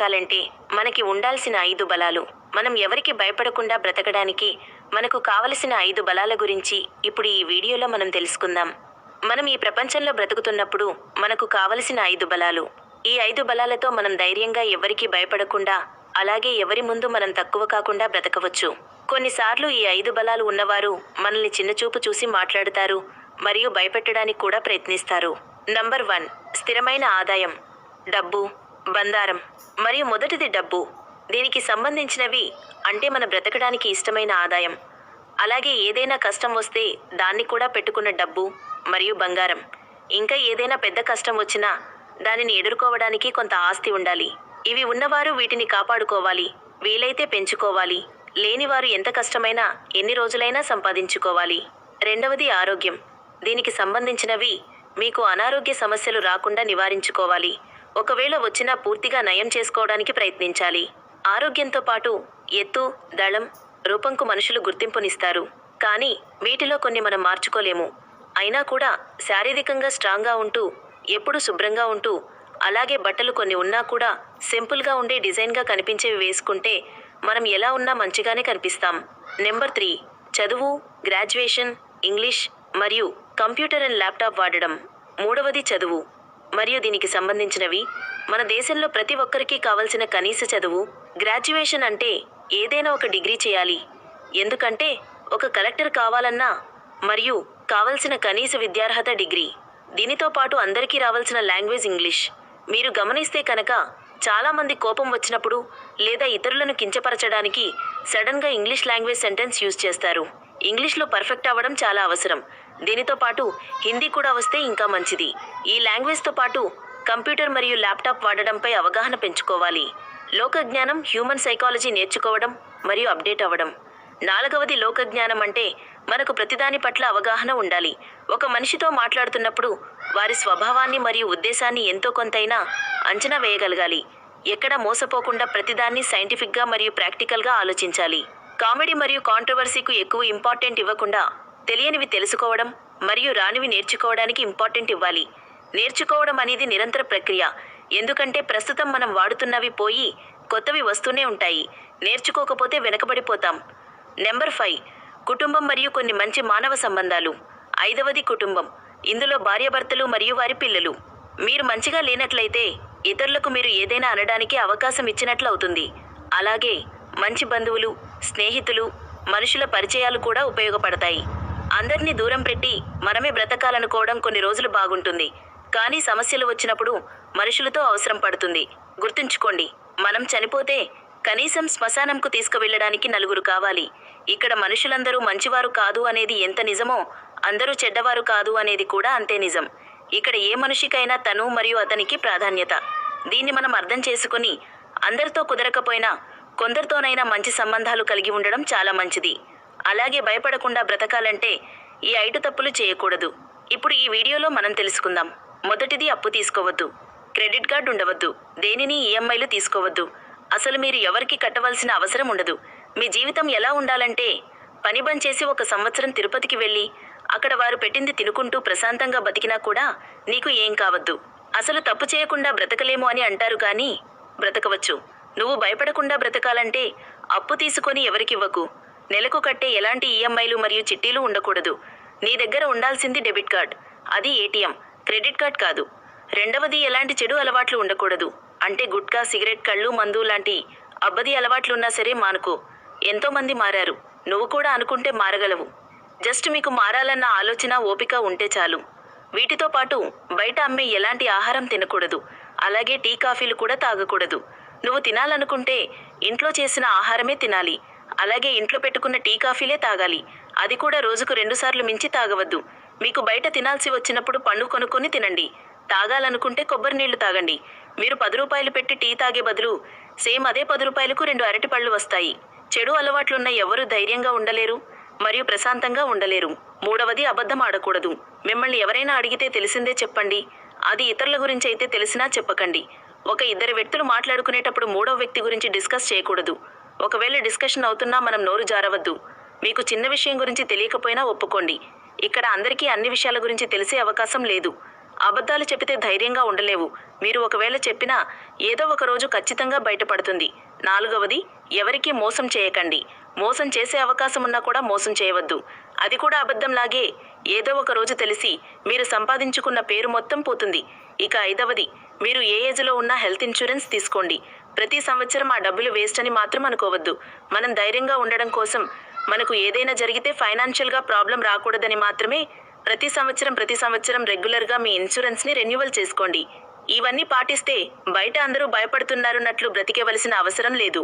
బ్రతకాలంటే మనకి ఉండాల్సిన ఐదు బలాలు. మనం ఎవరికి భయపడకుండా బ్రతకడానికి మనకు కావలసిన ఐదు బలాల గురించి ఇప్పుడు ఈ వీడియోలో మనం తెలుసుకుందాం. మనం ఈ ప్రపంచంలో బ్రతుకుతున్నప్పుడు మనకు కావలసిన ఐదు బలాలు. ఈ ఐదు బలాలతో మనం ధైర్యంగా ఎవరికీ భయపడకుండా అలాగే ఎవరి ముందు మనం తక్కువ కాకుండా బ్రతకవచ్చు. కొన్నిసార్లు ఈ ఐదు బలాలు ఉన్నవారు మనల్ని చిన్నచూపు చూసి మాట్లాడతారు మరియు భయపెట్టడానికి కూడా ప్రయత్నిస్తారు. నంబర్ వన్ స్థిరమైన ఆదాయం. డబ్బు బంగారం మరియు మొదటిది డబ్బు. దీనికి సంబంధించినవి అంటే మన బ్రతకడానికి ఇష్టమైన ఆదాయం. అలాగే ఏదైనా కష్టం వస్తే దాన్ని కూడా పెట్టుకున్న డబ్బు మరియు బంగారం. ఇంకా ఏదైనా పెద్ద కష్టం వచ్చినా దానిని ఎదుర్కోవడానికి కొంత ఆస్తి ఉండాలి. ఇవి ఉన్నవారు వీటిని కాపాడుకోవాలి వీలైతే పెంచుకోవాలి. లేనివారు ఎంత కష్టమైనా ఎన్ని రోజులైనా సంపాదించుకోవాలి. రెండవది ఆరోగ్యం. దీనికి సంబంధించినవి మీకు అనారోగ్య సమస్యలు రాకుండా నివారించుకోవాలి. ఒకవేళ వచ్చినా పూర్తిగా నయం చేసుకోవడానికి ప్రయత్నించాలి. ఆరోగ్యంతో పాటు ఎత్తు దళం రూపంకు మనుషులు గుర్తింపునిస్తారు. కానీ వీటిలో కొన్ని మనం మార్చుకోలేము. అయినా కూడా శారీరకంగా స్ట్రాంగ్గా ఉంటూ ఎప్పుడు శుభ్రంగా ఉంటూ అలాగే బట్టలు కొన్ని ఉన్నా కూడా సింపుల్గా ఉండే డిజైన్గా కనిపించేవి వేసుకుంటే మనం ఎలా ఉన్నా మంచిగానే కనిపిస్తాం. నెంబర్ త్రీ చదువు గ్రాడ్యుయేషన్ ఇంగ్లీష్ మరియు కంప్యూటర్ అండ్ ల్యాప్టాప్ వాడడం. మూడవది చదువు. మరియు దీనికి సంబంధించినవి. మన దేశంలో ప్రతి ఒక్కరికి కావలసిన కనీస చదువు గ్రాడ్యుయేషన్ అంటే ఏదైనా ఒక డిగ్రీ చేయాలి. ఎందుకంటే ఒక కలెక్టర్ కావాలన్నా మరియు కావలసిన కనీస విద్యార్హత డిగ్రీ. దీనితో పాటు అందరికీ రావాల్సిన లాంగ్వేజ్ ఇంగ్లీష్. మీరు గమనిస్తే కనుక చాలామంది కోపం వచ్చినప్పుడు లేదా ఇతరులను కించపరచడానికి సడన్గా ఇంగ్లీష్ లాంగ్వేజ్ సెంటెన్స్ యూజ్ చేస్తారు. ఇంగ్లీష్లో పర్ఫెక్ట్ అవ్వడం చాలా అవసరం. దీనితో పాటు హిందీ కూడా వస్తే ఇంకా మంచిది. ఈ లాంగ్వేజ్తో పాటు కంప్యూటర్ మరియు ల్యాప్టాప్ వాడడంపై అవగాహన పెంచుకోవాలి. లోక జ్ఞానం హ్యూమన్ సైకాలజీ నేర్చుకోవడం మరియు అప్డేట్ అవ్వడం. నాలుగవది లోక జ్ఞానం అంటే మనకు ప్రతిదాని పట్ల అవగాహన ఉండాలి. ఒక మనిషితో మాట్లాడుతున్నప్పుడు వారి స్వభావాన్ని మరియు ఉద్దేశాన్ని ఎంతో కొంతైనా అంచనా వేయగలగాలి. ఎక్కడ మోసపోకుండా ప్రతిదాన్ని సైంటిఫిక్గా మరియు ప్రాక్టికల్గా ఆలోచించాలి. కామెడీ మరియు కాంట్రవర్సీకు ఎక్కువ ఇంపార్టెంట్ ఇవ్వకుండా తెలియనివి తెలుసుకోవడం మరియు రానివి నేర్చుకోవడానికి ఇంపార్టెంట్ ఇవ్వాలి. నేర్చుకోవడం అనేది నిరంతర ప్రక్రియ. ఎందుకంటే ప్రస్తుతం మనం వాడుతున్నవి పోయి కొత్తవి వస్తూనే ఉంటాయి. నేర్చుకోకపోతే వెనకబడిపోతాం. Number five. కుటుంబం మరియు కొన్ని మంచి మానవ సంబంధాలు. ఐదవది కుటుంబం. ఇందులో భార్యాభర్తలు మరియు వారి పిల్లలు. మీరు మంచిగా లేనట్లయితే ఇతరులకు మీరు ఏదైనా అనడానికి అవకాశం ఇచ్చినట్లు అవుతుంది. అలాగే మంచి బంధువులు స్నేహితులు మనుషుల పరిచయాలు కూడా ఉపయోగపడతాయి. అందరినీ దూరం పెట్టి మనమే బ్రతకాలనుకోవడం కొన్ని రోజులు బాగుంటుంది. కానీ సమస్యలు వచ్చినప్పుడు మనుషులతో అవసరం పడుతుంది. గుర్తుంచుకోండి మనం చనిపోతే కనీసం శ్మశానంకు తీసుకువెళ్ళడానికి నలుగురు కావాలి. ఇక్కడ మనుషులందరూ మంచివారు కాదు అనేది ఎంత నిజమో అందరూ చెడ్డవారు కాదు అనేది కూడా అంతే నిజం. ఇక్కడ ఏ మనిషికైనా తను మరియు అతనికి ప్రాధాన్యత. దీన్ని మనం అర్థం చేసుకుని అందరితో కుదరకపోయినా కొందరితోనైనా మంచి సంబంధాలు కలిగి ఉండడం చాలా మంచిది. అలాగే భయపడకుండా బ్రతకాలంటే ఈ ఐదు తప్పులు చేయకూడదు. ఇప్పుడు ఈ వీడియోలో మనం తెలుసుకుందాం. మొదటిది అప్పు తీసుకోవద్దు. క్రెడిట్ కార్డు ఉండవద్దు. దేనిని ఈఎంఐలు తీసుకోవద్దు. అసలు మీరు ఎవరికి కట్టవలసిన అవసరం ఉండదు. మీ జీవితం ఎలా ఉండాలంటే పని బంద్ చేసి ఒక సంవత్సరం తిరుపతికి వెళ్ళి అక్కడ వారు పెట్టింది తినుకుంటూ ప్రశాంతంగా బతికినా కూడా నీకు ఏం కావద్దు. అసలు తప్పు చేయకుండా బ్రతకలేము అని అంటారు కానీ బ్రతకవచ్చు. నువ్వు భయపడకుండా బ్రతకాలంటే అప్పు తీసుకొని ఎవరికివ్వకు నెలకు కట్టే ఎలాంటి ఈఎంఐలు మరియు చిట్టీలు ఉండకూడదు. నీ దగ్గర ఉండాల్సింది డెబిట్ కార్డ్. అది ఏటీఎం. క్రెడిట్ కార్డ్ కాదు. రెండవది ఎలాంటి చెడు అలవాట్లు ఉండకూడదు. అంటే గుట్కా సిగరెట్ కళ్ళు మందు లాంటి అబ్బది అలవాట్లున్నా సరే మానుకో. ఎంతోమంది మారారు. నువ్వు కూడా అనుకుంటే మారగలవు. జస్ట్ మీకు మారాలన్న ఆలోచన ఓపిక ఉంటే చాలు. వీటితో పాటు బయట అమ్మే ఎలాంటి ఆహారం తినకూడదు. అలాగే టీ కాఫీలు కూడా తాగకూడదు. నువ్వు తినాలనుకుంటే ఇంట్లో చేసిన ఆహారమే తినాలి. అలాగే ఇంట్లో పెట్టుకున్న టీ కాఫీలే తాగాలి. అది కూడా రోజుకు రెండుసార్లు మించి తాగవద్దు. మీకు బయట తినాల్సి వచ్చినప్పుడు పండు కొనుక్కొని తినండి. తాగాలనుకుంటే కొబ్బరి నీళ్ళు తాగండి. మీరు పది రూపాయలు పెట్టి టీ తాగే బదులు సేమ్ అదే పది రూపాయలకు రెండు అరటిపళ్ళు వస్తాయి. చెడు అలవాట్లున్న ఎవరు ధైర్యంగా ఉండలేరు మరియు ప్రశాంతంగా ఉండలేరు. మూడవది అబద్ధం ఆడకూడదు. మిమ్మల్ని ఎవరైనా అడిగితే తెలిసిందే చెప్పండి. అది ఇతరుల గురించి అయితే తెలిసినా చెప్పకండి. ఒక ఇద్దరు వ్యక్తులు మాట్లాడుకునేటప్పుడు మూడవ వ్యక్తి గురించి డిస్కస్ చేయకూడదు. ఒకవేళ డిస్కషన్ అవుతున్నా మనం నోరు జారవద్దు. మీకు చిన్న విషయం గురించి తెలియకపోయినా ఒప్పుకోండి. ఇక్కడ అందరికీ అన్ని విషయాల గురించి తెలిసే అవకాశం లేదు. అబద్ధాలు చెబితే ధైర్యంగా ఉండలేవు. మీరు ఒకవేళ చెప్పినా ఏదో ఒక రోజు ఖచ్చితంగా బయటపడుతుంది. నాలుగవది ఎవరికీ మోసం చేయకండి. మోసం చేసే అవకాశం ఉన్నా కూడా మోసం చేయవద్దు. అది కూడా అబద్ధంలాగే ఏదో ఒక రోజు తెలిసి మీరు సంపాదించుకున్న పేరు మొత్తం పోతుంది. ఇక ఐదవది మీరు ఏ ఏజ్లో ఉన్నా హెల్త్ ఇన్సూరెన్స్ తీసుకోండి. ప్రతి సంవత్సరం ఆ డబ్బులు వేస్ట్ అని మాత్రం అనుకోవద్దు. మనం ధైర్యంగా ఉండడం కోసం మనకు ఏదైనా జరిగితే ఫైనాన్షియల్గా ప్రాబ్లం రాకూడదని మాత్రమే ప్రతి సంవత్సరం ప్రతి సంవత్సరం రెగ్యులర్గా మీ ఇన్సూరెన్స్ని రెన్యువల్ చేసుకోండి. ఇవన్నీ పాటిస్తే బయట అందరూ భయపడుతున్నారన్నట్లు బ్రతికేవలసిన అవసరం లేదు.